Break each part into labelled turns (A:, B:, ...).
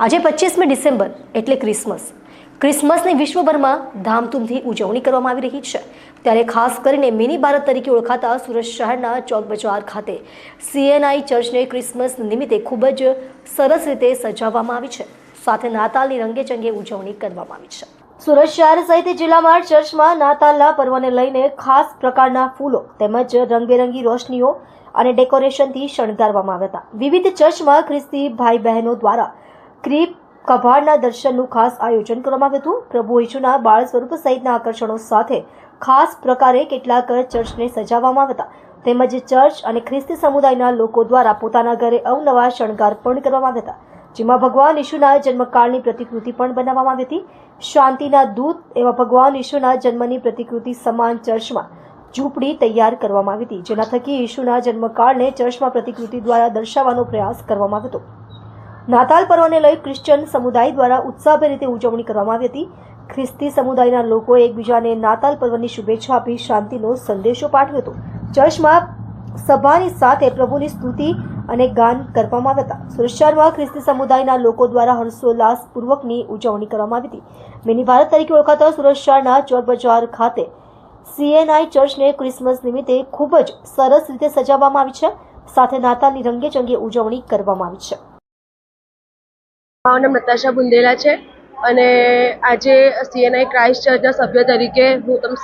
A: આજે પચીસમી ડિસેમ્બર એટલે ક્રિસમસ. ક્રિસમસની વિશ્વભરમાં ધામધૂમથી ઉજવણી કરવામાં આવી રહી છે. ત્યારે ખાસ કરીને મિની ભારત તરીકે ઓળખાતા સુરત શહેરના ચોક બજાર ખાતે સીએનઆઈ ચર્ચને ક્રિસમસ નિમિત્તે ખૂબ જ સરસ રીતે સજાવવામાં આવી છે. સાથે નાતાલની રંગેચંગે ઉજવણી કરવામાં આવી છે. સુરત શહેર સહિત જિલ્લામાં ચર્ચમાં નાતાલના પર્વને લઈને ખાસ પ્રકારના ફૂલો તેમજ રંગબેરંગી રોશનીઓ અને ડેકોરેશનથી શણગારવામાં આવ્યા હતા. વિવિધ ચર્ચમાં ખ્રિસ્તી ભાઈ બહેનો દ્વારા ક્રીપ કભાડના દર્શનનું ખાસ આયોજન કરવામાં આવ્યું હતું. પ્રભુ ઈશુના બાળ સ્વરૂપ સહિતના આકર્ષણો સાથે ખાસ પ્રકારે કેટલાક ચર્ચને સજાવવામાં હતા. તેમજ ચર્ચ અને ખ્રિસ્તી સમુદાયના લોકો દ્વારા પોતાના ઘરે અવનવા શણગાર પણ કરવામાં આવ્યા હતા. જેમાં ભગવાન ઈશુના જન્મકાળની પ્રતિકૃતિ પણ બનાવવામાં આવી હતી. શાંતિના દૂત એવા ભગવાન ઈશુના જન્મની પ્રતિકૃતિ સમાન ચર્ચમાં ઝૂંપડી તૈયાર કરવામાં આવી હતી. જેના થકી ઈશુના જન્મકાળને ચર્ચમાં પ્રતિકૃતિ દ્વારા દર્શાવવાનો પ્રયાસ કરવામાં આવ્યો હતો. નાતાલ પર્વને લઈ ક્રિશ્ચિયન સમુદાય દ્વારા ઉત્સાહભેર રીતે ઉજવણી કરવામાં આવી હતી. ખ્રિસ્તી સમુદાયના લોકોએ એકબીજાને નાતાલ પર્વની શુભેચ્છા આપી, શાંતિનો સંદેશો પાઠવ્યો હતો. ચર્ચમાં સભાની સાથે પ્રભુની સ્તુતિ અને ગાન કરવામાં આવ્યા હતા. સુરત ખ્રિસ્તી સમુદાયના લોકો દ્વારા હર્ષોલ્લાસપૂર્વકની ઉજવણી કરવામાં આવી હતી. મિની ભારત તરીકે ઓળખાતા સુરત ચોક બજાર ખાતે સીએનઆઈ ચર્ચને ક્રિસમસ નિમિત્તે ખૂબ જ સરસ રીતે સજાવવામાં આવી છે. સાથે નાતાલની રંગેચંગે ઉજવણી કરવામાં આવી છે.
B: મારું નામ નતાશા બુંદેલા છે અને આજે સીએનઆઈ ક્રાઇસ્ટ ચર્ચના સભ્ય તરીકે હું તમ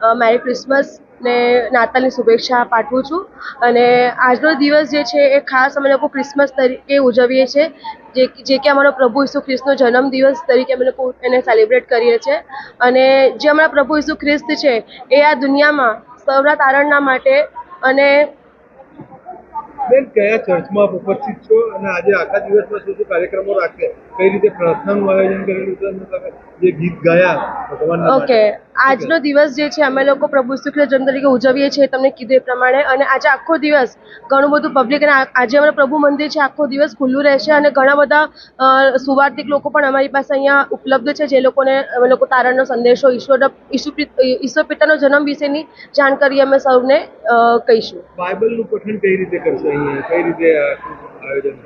B: અ, મેરી ક્રિસમસ ને નાતાલની શુભેચ્છા પાઠવું છું. અને આજનો દિવસ જે છે એ ખાસ અમે લોકો ક્રિસમસ તરીકે ઉજવીએ છીએ. જે જે કે અમારો પ્રભુ ઈસુ ખ્રિસ્તનો જન્મ દિવસ તરીકે અમે લોકો એને સેલિબ્રેટ કરીએ છીએ. અને જે અમારા પ્રભુ ઈસુ ખ્રિસ્ત છે એ આ દુનિયામાં સૌના તારણના માટે અને
C: બેન કયા ચર્ચમાં ઉપસ્થિત છો અને આજે આખા દિવસમાં શું શું કાર્યક્રમો રાખશે કઈ રીતે પ્રાર્થનાનું આયોજન કરેલું છે? અને તમે જે ગીત ગાયા ભગવાન
B: ઓકે આજનો દિવસ જે છે અમે લોકો પ્રભુ ઈસુ જન્મ તરીકે ઉજવીએ છીએ તમને કીધું એ પ્રમાણે. અને આજે આખો દિવસ ઘણું બધું પબ્લિક અને આજે અમારું પ્રભુ મંદિર છે આખો દિવસ ખુલ્લું રહેશે. અને ઘણા બધા સુવાર્થિક લોકો પણ અમારી પાસે અહીંયા ઉપલબ્ધ છે જે લોકોને અમે લોકો તારણનો સંદેશો ઈશ્વર ઈશ્વર પિતાનો જન્મ વિશેની જાણકારી અમે સૌને કહીશું.
C: બાઇબલનું પઠન કઈ રીતે કરશે? કઈ રીતે આ આયોજન